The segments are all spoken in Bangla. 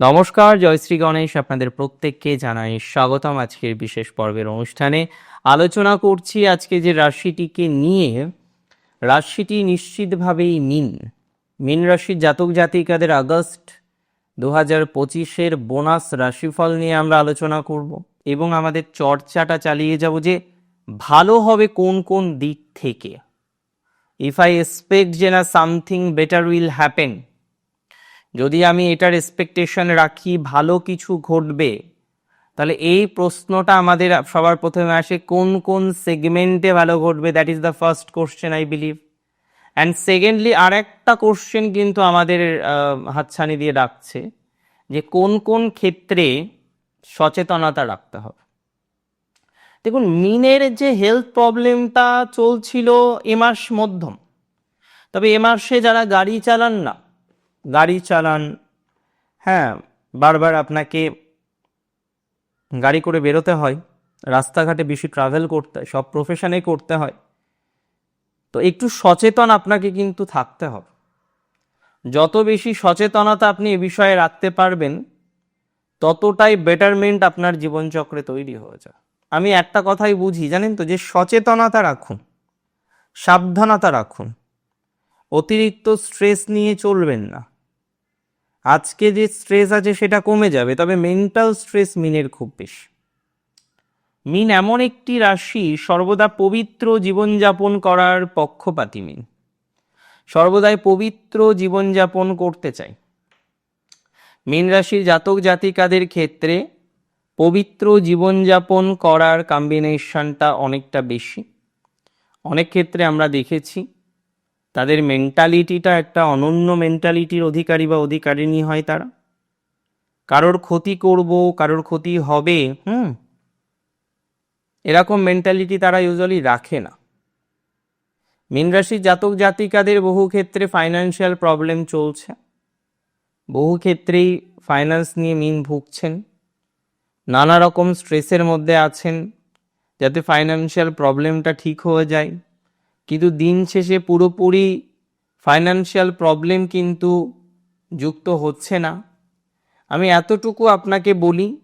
নমস্কার জয়শ্রী গণেশ আপনাদের প্রত্যেককে জানাই স্বাগতম আজকের বিশেষ পর্বের অনুষ্ঠানে। আলোচনা করছি আজকে যে রাশিটিকে নিয়ে। রাশিটি নিশ্চিতভাবেই মিন। মিন রাশির জাতক জাতিকাদের আগস্ট দু হাজার পঁচিশের বোনাস রাশিফল নিয়ে আমরা আলোচনা করব এবং আমাদের চর্চাটা চালিয়ে যাব যে ভালো হবে কোন কোন দিক থেকে। ইফ আই এক্সপেক্ট যে না সামথিং বেটার উইল হ্যাপেন যদি আমি এটার এক্সপেকটেশন রাখি ভালো কিছু ঘটবে, তাহলে এই প্রশ্নটা আমাদের সবার প্রথমে আসে, কোন কোন সেগমেন্টে ভালো ঘটবে? That is the first question I believe and secondly আর একটা কোশ্চেন কিন্তু আমাদের হাতছানি দিয়ে ডাকছে, যে কোন কোন ক্ষেত্রে সচেতনতা রাখতে হবে? দেখুন, মিনের যে হেলথ প্রবলেমটা চলছিল এ মাস মধ্যম। তবে এ মাসে যারা গাড়ি চালান না গাড়ি চালান। হ্যাঁ বারবার আপনাকে গাড়ি করে বেরোতে হয়, রাস্তাঘাটে বেশি ট্রাভেল করতে হয়, সব প্রফেশনে করতে হয়। তো একটু সচেতন আপনাকে কিন্তু থাকতে হবে। যত বেশি সচেতনতা আপনি এ বিষয়ে রাখতে পারবেন, ততটাই বেটারমেন্ট আপনার জীবনচক্রে তৈরি হয়ে যায়। আমি একটা কথাই বুঝি, জানেন তো, যে সচেতনতা রাখুন, সাবধানতা রাখুন। অতিরিক্ত স্ট্রেস নিয়ে চলবেন না। আজকে যে স্ট্রেস আছে সেটা কমে যাবে, তবে মেন্টাল স্ট্রেস মিনের খুব বেশি। মিন এমন একটি রাশি, সর্বদা পবিত্র জীবনযাপন করার পক্ষপাতী মিন। সর্বদাই পবিত্র জীবনযাপন করতে চাই। মীন রাশির জাতক জাতিকাদের ক্ষেত্রে পবিত্র জীবনযাপন করার কম্বিনেশনটা অনেকটা বেশি। অনেক ক্ষেত্রে আমরা দেখেছি তাদের মেন্টালিটিটা একটা অনন্য মেন্টালিটির অধিকারী বা অধিকারিণী হয় তারা। কারোর ক্ষতি করব, কারোর ক্ষতি হবে, হুম? এরকম মেন্টালিটি তারা ইউজুয়ালি রাখে না। মীন রাশির জাতক জাতিকাদের বহু ক্ষেত্রে ফাইন্যান্সিয়াল প্রবলেম চলছে। বহু ক্ষেত্রেই ফাইন্যান্স নিয়ে মিন ভুগছেন। নানা রকম স্ট্রেসের মধ্যে আছেন, যাতে ফাইন্যান্সিয়াল প্রবলেমটা ঠিক হয়ে যায়। কিন্তু দিন শেষে পুরোপুরি ফাইন্যান্সিয়াল প্রবলেম কিন্তু যুক্ত হচ্ছে না। আমি এতটুকু আপনাকে বলি,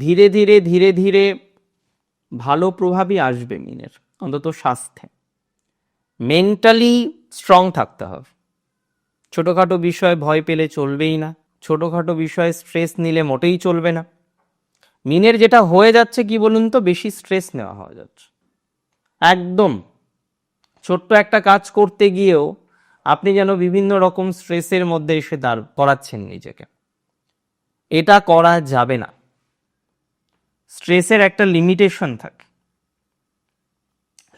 ধীরে ধীরে ধীরে ধীরে ভালো প্রভাবই আসবে মিনের, অন্তত স্বাস্থ্যে। মেন্টালি স্ট্রং থাকতে হবে। ছোটোখাটো বিষয়ে ভয় পেলে চলবেই না, ছোটোখাটো বিষয়ে স্ট্রেস নিলে মোটেই চলবে না। মিনের যেটা হয়ে যাচ্ছে কি বলুন তো, বেশি স্ট্রেস নেওয়া হয়ে যাচ্ছে। একদম ছোট্ট একটা কাজ করতে গিয়েও আপনি যেন বিভিন্ন রকম স্ট্রেসের মধ্যে এসে দাঁড় করাচ্ছেন নিজেকে। এটা করা যাবে না। স্ট্রেসের একটা লিমিটেশন থাকে।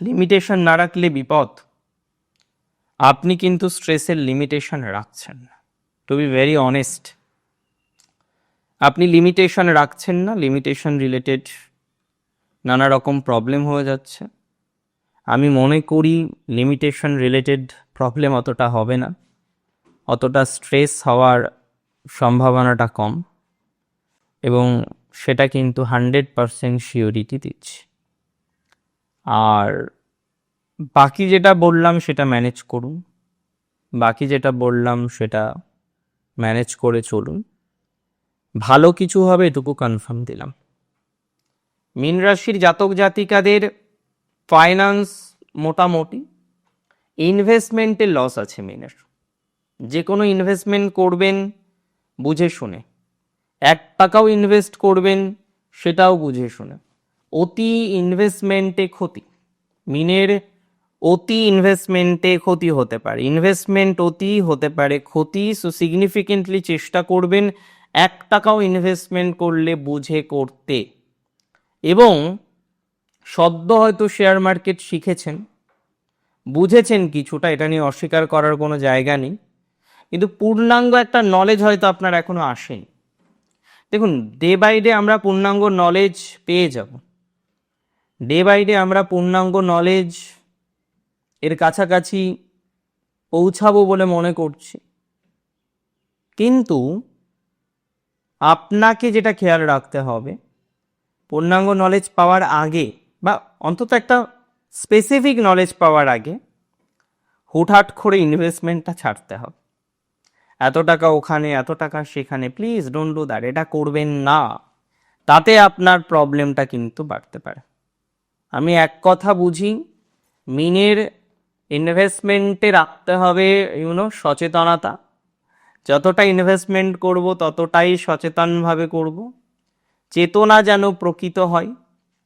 লিমিটেশন না রাখলে বিপদ। আপনি কিন্তু স্ট্রেসের লিমিটেশন রাখছেন না। টু বি ভেরি অনেস্ট আপনি লিমিটেশন রাখছেন না লিমিটেশন রিলেটেড নানা রকম প্রবলেম হয়ে যাচ্ছে। আমি মনে করি লিমিটেশন রিলেটেড প্রবলেম অতটা হবে না। অতটা স্ট্রেস হওয়ার সম্ভাবনাটা কম। এবং সেটা কিন্তু হান্ড্রেড পারসেন্ট শিওরিটি দিচ্ছে। আর বাকি যেটা বললাম সেটা ম্যানেজ করুন। বাকি যেটা বললাম সেটা ম্যানেজ করে চলুন। ভালো কিছু হবে এটুকু কনফার্ম দিলাম। মীন রাশির জাতক জাতিকাদের ফাইন্যান্স মোটামুটি ইনভেস্টমেন্টে লস আছে মিনের যে কোনো ইনভেস্টমেন্ট করবেন, বুঝে শুনে। এক টাকাও ইনভেস্ট করবেন, সেটাও বুঝে শুনে। অতি ইনভেস্টমেন্টে ক্ষতি। মিনের অতি ইনভেস্টমেন্টে ক্ষতি হতে পারে। ইনভেস্টমেন্ট অতি হতে পারে, ক্ষতি সো সিগনিফিকেন্টলি চেষ্টা করবেন এক টাকাও ইনভেস্টমেন্ট করলে বুঝে করতে। এবং সদ্য হয়তো শেয়ার মার্কেট শিখেছেন, বুঝেছেন কিছুটা, এটা নিয়ে অস্বীকার করার কোনো জায়গা নেই, কিন্তু পূর্ণাঙ্গ একটা নলেজ হয়তো আপনার এখনও আসেনি। দেখুন ডে বাই ডে আমরা পূর্ণাঙ্গ নলেজ পেয়ে যাব। ডে বাই ডে আমরা পূর্ণাঙ্গ নলেজ এর কাছাকাছি পৌঁছাবো বলে মনে করছি। কিন্তু আপনাকে যেটা খেয়াল রাখতে হবে, পূর্ণাঙ্গ নলেজ পাওয়ার আগে বা অন্তত একটা স্পেসিফিক নলেজ পাওয়ার আগে হুটহাট করে ইনভেস্টমেন্টটা ছাড়তে হবে। এত টাকা ওখানে, এত টাকা সেখানে প্লিজ ডোন্ট ডু দ্যাট এটা করবেন না। তাতে আপনার প্রবলেমটা কিন্তু বাড়তে পারে। আমি এক কথা বুঝি, মিনের ইনভেস্টমেন্টে রাখতে হবে ইউনো সচেতনতা। যতটা ইনভেস্টমেন্ট করব, ততটাই সচেতনভাবে করব। চেতনা যেন প্রকৃত হয়।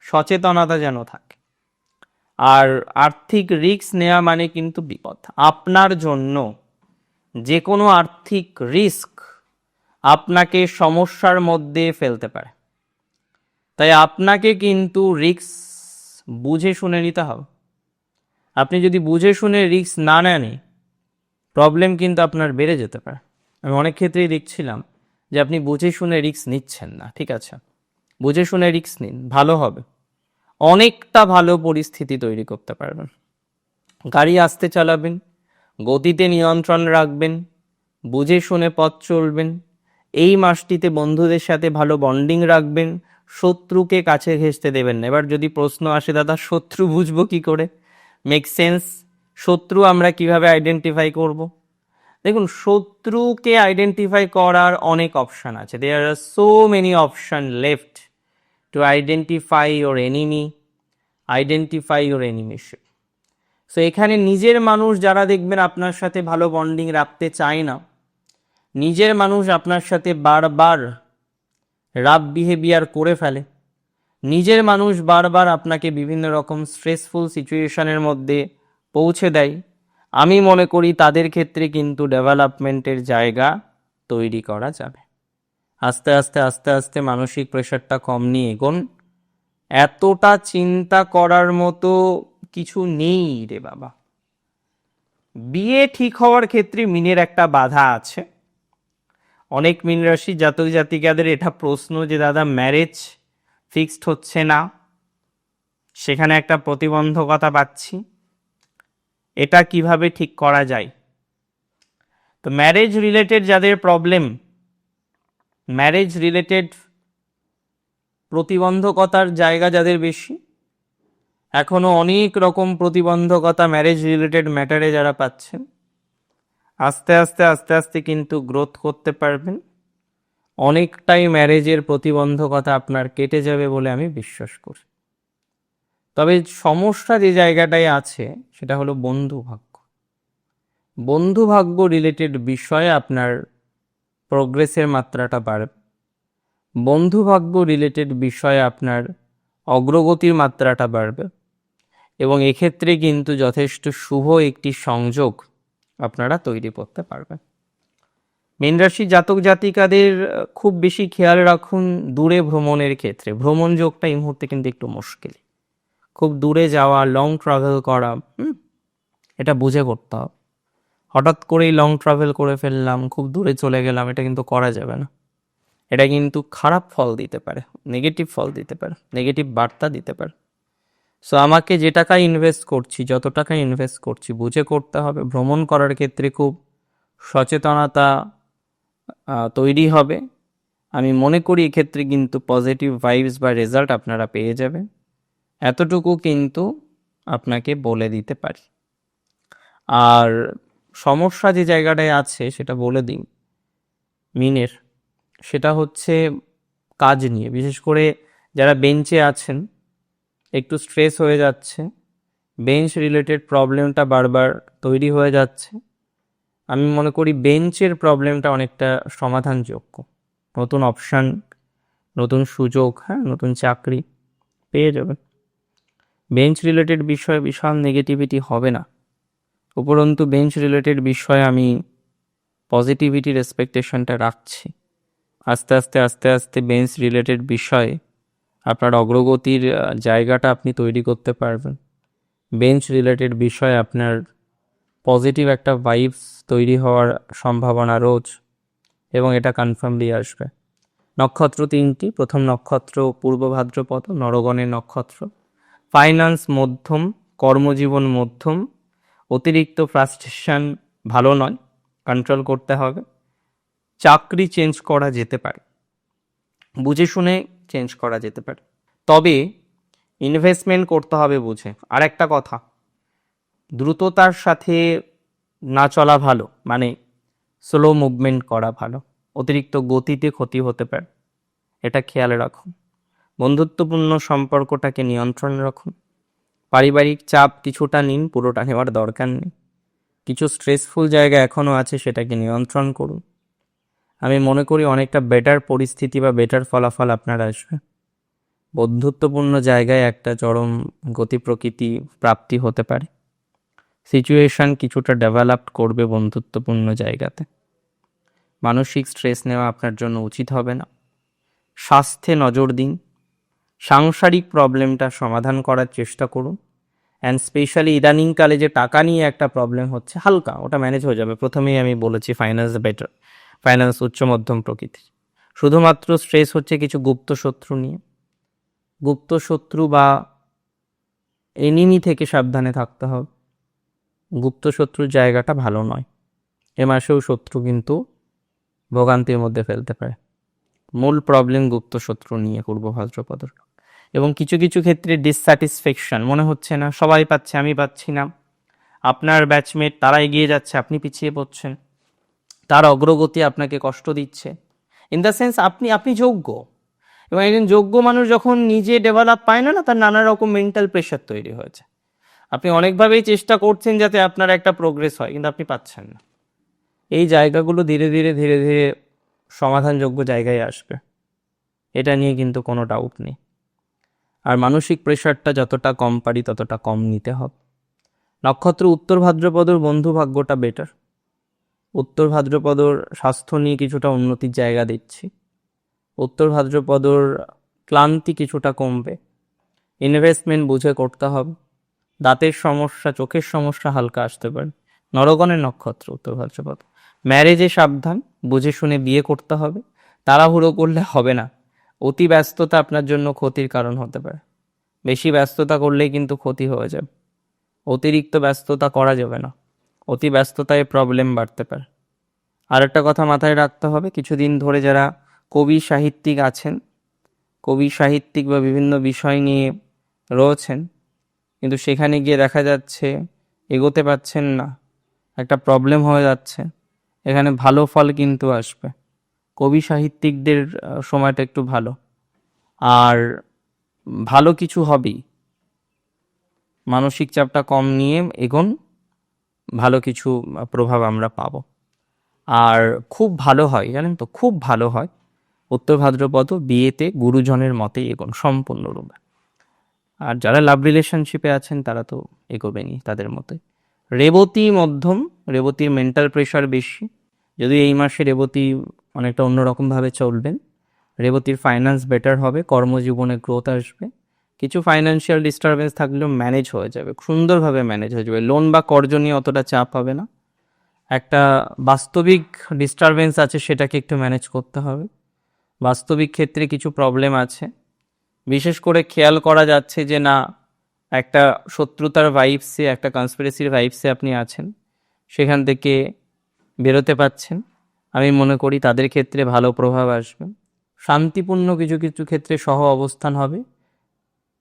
সচেতনতা যেন থাকে। আর আর্থিক রিস্ক নেওয়া মানে কিন্তু বিপদ। আপনার জন্য যে কোনো আর্থিক রিস্ক আপনাকে সমস্যার মধ্যে ফেলতে পারে। তাই আপনাকে কিন্তু রিস্ক বুঝে শুনে নিতে হবে। আপনি যদি বুঝে শুনে রিস্ক না নেন, প্রবলেম কিন্তু আপনার বেড়ে যেতে পারে। আমি অনেক ক্ষেত্রেই দেখছিলাম যে আপনি বুঝে শুনে রিস্ক নিচ্ছেন না, ঠিক আছে? বুঝে শুনে রিস্ক নিন, ভালো হবে। অনেকটা ভালো পরিস্থিতি তৈরি করতে পারবেন। গাড়ি আস্তে চালাবেন, গতিতে নিয়ন্ত্রণ রাখবেন, বুঝে শুনে পথ চলবেন, এই মাসটিতে বন্ধুদের সাথে ভালো বন্ডিং রাখবেন, শত্রুকে কাছে ঘেঁষতে দেবেন না। এবার যদি প্রশ্ন আসে, দাদা, শত্রু বুঝব কি করে? মেক সেন্স শত্রু আমরা কীভাবে আইডেন্টিফাই করব? দেখুন, শত্রুকে আইডেন্টিফাই করার অনেক অপশান আছে। There are so many option left to identify or enemy identify or এনিমিশন so এখানে নিজের মানুষ যারা দেখবেন আপনার সাথে ভালো বন্ডিং রাখতে চায় না, নিজের মানুষ আপনার সাথে বারবার রাব বিহেভিয়ার করে ফেলে, নিজের মানুষ বারবার আপনাকে বিভিন্ন রকম স্ট্রেসফুল সিচুয়েশনের মধ্যে পৌঁছে দেয়, আমি মনে করি তাদের ক্ষেত্রে কিন্তু ডেভেলপমেন্টের জায়গা তৈরি করা যাবে। আস্তে আস্তে আস্তে আস্তে মানসিক প্রেশারটা কম নিয়ে। এগোন এতটা চিন্তা করার মতো কিছু নেই রে বাবা। বিয়ে ঠিক হওয়ার ক্ষেত্রে মিনের একটা বাধা আছে। অনেক মিন রাশি জাতক জাতিকাদের এটা প্রশ্ন যে, দাদা ম্যারেজ ফিক্সড হচ্ছে না? সেখানে একটা প্রতিবন্ধকতা পাচ্ছি। এটা কীভাবে ঠিক করা যায়? তো ম্যারেজ রিলেটেড যাদের প্রবলেম ম্যারেজ রিলেটেড প্রতিবন্ধকতার জায়গা যাদের বেশি, এখনও অনেক রকম প্রতিবন্ধকতা ম্যারেজ রিলেটেড ম্যাটারে যারা পাচ্ছেন, আস্তে আস্তে আস্তে আস্তে কিন্তু গ্রোথ করতে পারবেন। অনেকটাই ম্যারেজের প্রতিবন্ধকতা আপনার কেটে যাবে বলে আমি বিশ্বাস করি। তবে সমস্যা যে জায়গাটায় আছে, সেটা হলো বন্ধু ভাগ্য বন্ধু ভাগ্য রিলেটেড বিষয়ে আপনার প্রোগ্রেসের মাত্রাটা বাড়বে বন্ধু ভাগ্য রিলেটেড বিষয়ে আপনার অগ্রগতির মাত্রাটা বাড়বে এবং এক্ষেত্রে কিন্তু যথেষ্ট শুভ একটি সংযোগ আপনারা তৈরি করতে পারবেন। মীন রাশি জাতক জাতিকাদের খুব বেশি খেয়াল রাখুন দূরে ভ্রমণের ক্ষেত্রে। ভ্রমণ যোগটা এই মুহূর্তে কিন্তু একটু মুশকিল। খুব দূরে যাওয়া লং ট্রাভেল করা এটা বুঝে করতে হবে। হঠাৎ করেই লং ট্রাভেল করে ফেললাম, খুব দূরে চলে গেলাম, এটা কিন্তু করা যাবে না। এটা কিন্তু খারাপ ফল দিতে পারে নেগেটিভ ফল দিতে পারে নেগেটিভ বার্তা দিতে পারে। সো আমাকে যে টাকা ইনভেস্ট করছি, যত টাকা ইনভেস্ট করছি, বুঝে করতে হবে, ভ্রমণ করার ক্ষেত্রে খুব সচেতনতা তৈরি হবে। আমি মনে করি এক্ষেত্রে কিন্তু পজিটিভ ভাইবস বা রেজাল্ট আপনারা পেয়ে যাবেন। এতটুকু কিন্তু আপনাকে বলে দিতে পারি। আর সমস্যা যে জায়গাটায় আছে সেটা বলে দিই। মিনের, সেটা হচ্ছে কাজ নিয়ে। বিশেষ করে যারা বেঞ্চে আছেন, একটু স্ট্রেস হয়ে যাচ্ছে বেঞ্চ রিলেটেড প্রবলেমটা বারবার তৈরি হয়ে যাচ্ছে। আমি মনে করি বেঞ্চের প্রবলেমটা অনেকটা সমাধানযোগ্য। নতুন অপশান নতুন সুযোগ হ্যাঁ নতুন চাকরি পেয়ে যাবেন। বেঞ্চ রিলেটেড বিষয়ে বিশাল নেগেটিভিটি হবে না। উপরন্তু বেঞ্চ রিলেটেড বিষয়ে আমি পজিটিভিটির এক্সপেকটেশনটা রাখছি। আস্তে আস্তে আস্তে আস্তে বেঞ্চ রিলেটেড বিষয়ে আপনার অগ্রগতির জায়গাটা আপনি তৈরি করতে পারবেন। বেঞ্চ রিলেটেড বিষয়ে আপনার পজিটিভ একটা ভাইবস তৈরি হওয়ার সম্ভাবনা রোজ এবং এটা কনফার্মলি আসবে। নক্ষত্র তিনটি, প্রথম নক্ষত্র পূর্ব ভাদ্রপদ, নরগণের নক্ষত্র। ফাইন্যান্স মধ্যম, কর্মজীবন মধ্যম অতিরিক্ত ফ্রাস্ট্রেশন ভালো নয় কন্ট্রোল করতে হবে। চাকরি চেঞ্জ করা যেতে পারে, বুঝে শুনে চেঞ্জ করা যেতে পারে। তবে ইনভেস্টমেন্ট করতে হবে বুঝে। আর একটা কথা, দ্রুততার সাথে না চলা ভালো মানে স্লো মুভমেন্ট করা ভালো, অতিরিক্ত গতিতে ক্ষতি হতে পারে। এটা খেয়াল রাখুন। বন্ধুত্বপূর্ণ সম্পর্কটাকে নিয়ন্ত্রণে রাখুন। পারিবারিক চাপ কিছুটা নিন, পুরোটা নেওয়ার দরকার নেই। কিছু স্ট্রেসফুল জায়গা এখনও আছে সেটাকে নিয়ন্ত্রণ করুন। আমি মনে করি অনেকটা বেটার পরিস্থিতি বা বেটার ফলাফল আপনার আসবে। বন্ধুত্বপূর্ণ জায়গায় একটা চরম গতি প্রকৃতি প্রাপ্তি হতে পারে। সিচুয়েশন কিছুটা ডেভেলপ করবে বন্ধুত্বপূর্ণ জায়গাতে। মানসিক স্ট্রেস নেওয়া আপনার জন্য উচিত হবে না। স্বাস্থ্যে নজর দিন। সাংসারিক প্রবলেমটা সমাধান করার চেষ্টা করুন। অ্যান্ড স্পেশালি ইদানিংকালে যে টাকা নিয়ে একটা প্রবলেম হচ্ছে, হালকা, ওটা ম্যানেজ হয়ে যাবে। প্রথমেই আমি বলেছি ফাইন্যান্স বেটার ফাইন্যান্স উচ্চ মধ্যম প্রকৃতির। শুধুমাত্র স্ট্রেস হচ্ছে কিছু গুপ্ত শত্রু নিয়ে। গুপ্ত শত্রু বা এনিমি থেকে সাবধানে থাকতে হবে। গুপ্ত শত্রুর জায়গাটা ভালো নয়। এ মাসেও শত্রু কিন্তু ভোগান্তির মধ্যে ফেলতে পারে। মূল প্রবলেম গুপ্ত শত্রু নিয়ে, পূর্ব ভাদ্রপদর। এবং কিছু কিছু ক্ষেত্রে ডিসস্যাটিসফ্যাকশন মনে হচ্ছে না, সবাই পাচ্ছে, আমি পাচ্ছি না। আপনার ব্যাচমেট তারা এগিয়ে যাচ্ছে, আপনি পিছিয়ে পড়ছেন। তার অগ্রগতি আপনাকে কষ্ট দিচ্ছে। ইন দ্য সেন্স আপনি আপনি যোগ্য। এবং একজন যোগ্য মানুষ যখন নিজে ডেভেলপ পায় না না, তার নানা রকম মেন্টাল প্রেশার তৈরি হয়েছে। আপনি অনেকভাবেই চেষ্টা করছেন যাতে আপনার একটা প্রোগ্রেস হয়, কিন্তু আপনি পাচ্ছেন না। এই জায়গাগুলো ধীরে ধীরে ধীরে ধীরে সমাধানযোগ্য জায়গায় আসবে। এটা নিয়ে কিন্তু কোনো ডাউট নেই। আর মানসিক প্রেশারটা যতটা কম পারি ততটা কম নিতে হবে। নক্ষত্র উত্তর ভাদ্রপদর বন্ধু ভাগ্যটা বেটার উত্তর ভাদ্রপদর স্বাস্থ্য নিয়ে কিছুটা উন্নতির জায়গা দিচ্ছি উত্তর ভাদ্রপদর ক্লান্তি কিছুটা কমবে। ইনভেস্টমেন্ট বুঝে করতে হবে। দাঁতের সমস্যা, চোখের সমস্যা হালকা আসতে পারে। নরগণের নক্ষত্র উত্তর ভাদ্রপদ। ম্যারেজে সাবধান, বুঝে শুনে বিয়ে করতে হবে। তাড়াহুড়ো করলে হবে না। অতি ব্যস্ততা আপনার জন্য ক্ষতির কারণ হতে পারে। বেশি ব্যস্ততা করলেই কিন্তু ক্ষতি হয়ে যাবে। অতিরিক্ত ব্যস্ততা করা যাবে না। অতি ব্যস্ততায় প্রবলেম বাড়তে পারে। আর একটা কথা মাথায় রাখতে হবে, কিছুদিন ধরে যারা কবি সাহিত্যিক আছেন, কবি সাহিত্যিক বা বিভিন্ন বিষয় নিয়ে রয়েছেন, কিন্তু সেখানে গিয়ে দেখা যাচ্ছে এগোতে পারছেন না, একটা প্রবলেম হয়ে যাচ্ছে, এখানে ভালো ফল কিন্তু আসবে। কবি সাহিত্যিকদের সময়টা একটু ভালো। আর ভালো কিছু হবেই। মানসিক চাপটা কম নিয়ে এগোন, ভালো কিছু প্রভাব আমরা পাবো। আর খুব ভালো হয়, জানেন তো, খুব ভালো হয়, উত্তর ভাদ্রপদ বিয়েতে গুরুজনের মতে এগোন, সম্পূর্ণরূপে। আর যারা লাভ রিলেশনশিপে আছেন, তারা তো এগোবেনি তাদের মতে। রেবতী মধ্যম, রেবতীর মেন্টাল প্রেশার বেশি। যদি এই মাসে রেবতী অনেকটা অন্যরকমভাবে চলবেন রেবতীর ফাইন্যান্স বেটার হবে, কর্মজীবনে গ্রোথ আসবে। কিছু ফাইন্যান্সিয়াল ডিস্টারবেন্স থাকলেও ম্যানেজ হয়ে যাবে, সুন্দরভাবে ম্যানেজ হয়ে যাবে। লোন বা কর্জ নিয়ে অতটা চাপ হবে না। একটা বাস্তবিক ডিস্টারবেন্স আছে, সেটাকে একটু ম্যানেজ করতে হবে। বাস্তবিক ক্ষেত্রে কিছু প্রবলেম আছে। বিশেষ করে খেয়াল করা যাচ্ছে যে না, একটা শত্রুতার ভাইবসে একটা কনস্পিরেসির ভাইবসে আপনি আছেন। সেখান থেকে বেরোতে পাচ্ছেন। আমি মনে করি তাদের ক্ষেত্রে ভালো প্রভাব আসবে। শান্তিপূর্ণ কিছু কিছু ক্ষেত্রে সহ অবস্থান হবে।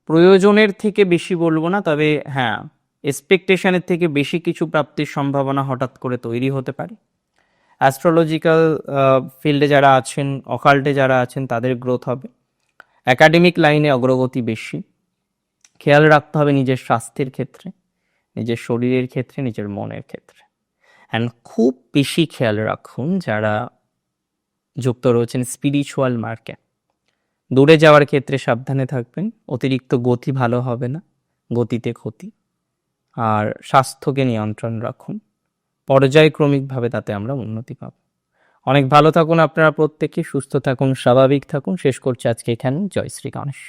প্রয়োজনের থেকে বেশি বলব না, তবে হ্যাঁ এক্সপেকটেশনের থেকে বেশি কিছু প্রাপ্তির সম্ভাবনা হঠাৎ করে তৈরি হতে পারে। অ্যাস্ট্রোলজিক্যাল ফিল্ডে যারা আছেন অকাল্টে যারা আছেন, তাদের গ্রোথ হবে। একাডেমিক লাইনে অগ্রগতি বেশি। খেয়াল রাখতে হবে নিজের স্বাস্থ্যের ক্ষেত্রে, নিজের শরীরের ক্ষেত্রে, নিজের মনের ক্ষেত্রে। অ্যান্ড খুব বেশি খেয়াল রাখুন যারা যুক্ত রয়েছেন স্পিরিচুয়াল মার্কে দূরে যাওয়ার ক্ষেত্রে সাবধানে থাকবেন, অতিরিক্ত গতি ভালো হবে না, গতিতে ক্ষতি। আর স্বাস্থ্যকে নিয়ন্ত্রণ রাখুন, পর্যায়ক্রমিকভাবে তাতে আমরা উন্নতি পাব। অনেক ভালো থাকুন আপনারা প্রত্যেকে, সুস্থ থাকুন, স্বাভাবিক থাকুন। শেষ করছি আজকে এখানে জয় শ্রী গণেশ।